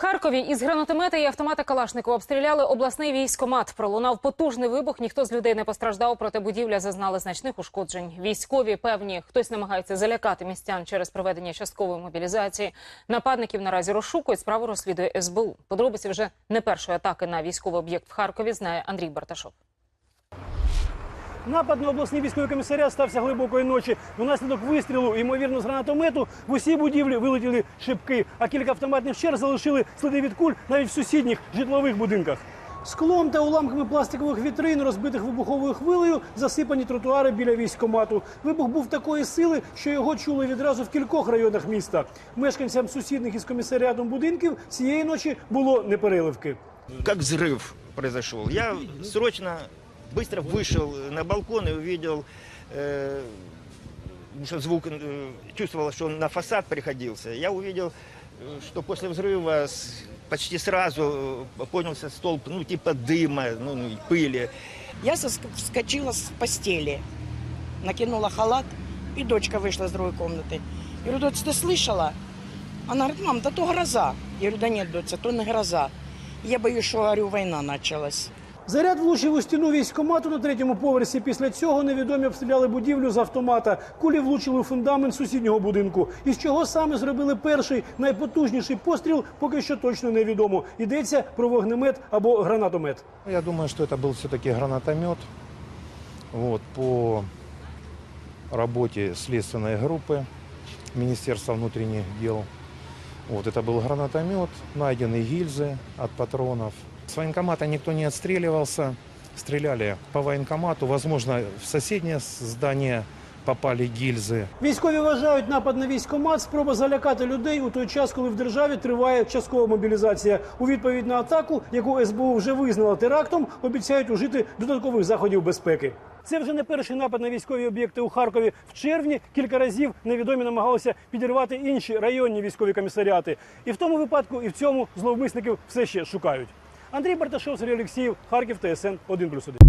Харкові із гранатомета і автомата Калашникова обстріляли обласний військомат. Пролунав потужний вибух. Ніхто з людей не постраждав, проте будівля зазнала значних ушкоджень. Військові певні, хтось намагається залякати містян через проведення часткової мобілізації. Нападників наразі розшукують. Справу розслідує СБУ. Подробиці вже не першої атаки на військовий об'єкт в Харкові. Знає Андрій Барташов. Напад на обласний військовий комісаріат стався глибокої ночі. Внаслідок вистрілу, ймовірно, з гранатомету в усій будівлі вилетіли шибки, а кілька автоматних черг залишили сліди від куль навіть в сусідніх житлових будинках. Склом та уламками пластикових вітрин, розбитих вибуховою хвилею, засипані тротуари біля військкомату. Вибух був такої сили, що його чули відразу в кількох районах міста. Мешканцям сусідних із комісаріатом будинків цієї ночі було непереливки. как взрыв произошел. Я срочно, быстро вышел на балкон и увидел, э, что звук, э, чувствовал, что он на фасад приходился. Я увидел, что после взрыва почти сразу э, поднялся столб, ну, типа дыма, ну, ну, пыли. Я соск- вскочила с постели, накинула халат, и дочка вышла из другой комнаты. Я говорю, дочь, ты слышала? Она говорит, мам, да то гроза. Я говорю, да нет, дочь, то не гроза. Я боюсь, що говорю, війна почалась. Заряд влучив у стіну військкомату на третьому поверсі. Після цього невідомі обстріляли будівлю з автомата. Кулі влучили у фундамент сусіднього будинку. Із чого саме зробили перший найпотужніший постріл, поки що точно невідомо. Йдеться про вогнемет або гранатомет. Я думаю, что это был все-таки гранатомет вот, по работе следственной группы Министерства внутренних дел. Вот, это был гранатомет, найдены гильзы от патронов. С военкомата никто не отстреливался. Стреляли по военкомату. Возможно, в соседнее здание попали гильзы. Військові вважають напад на військкомат спроба залякати людей у той час, коли в державі триває часткова мобілізація. У відповідь на атаку, яку СБУ вже визнала терактом, обіцяють ужити додаткових заходів безпеки. Це вже не перший напад на військові об'єкти у Харкові. В червні кілька разів невідомі намагалися підірвати інші районні військові комісаріати. І в тому випадку, і в цьому зловмисників все ще шукають. Андрій Барташов, Сергій Олексіїв, Харків, ТСН 1+,1.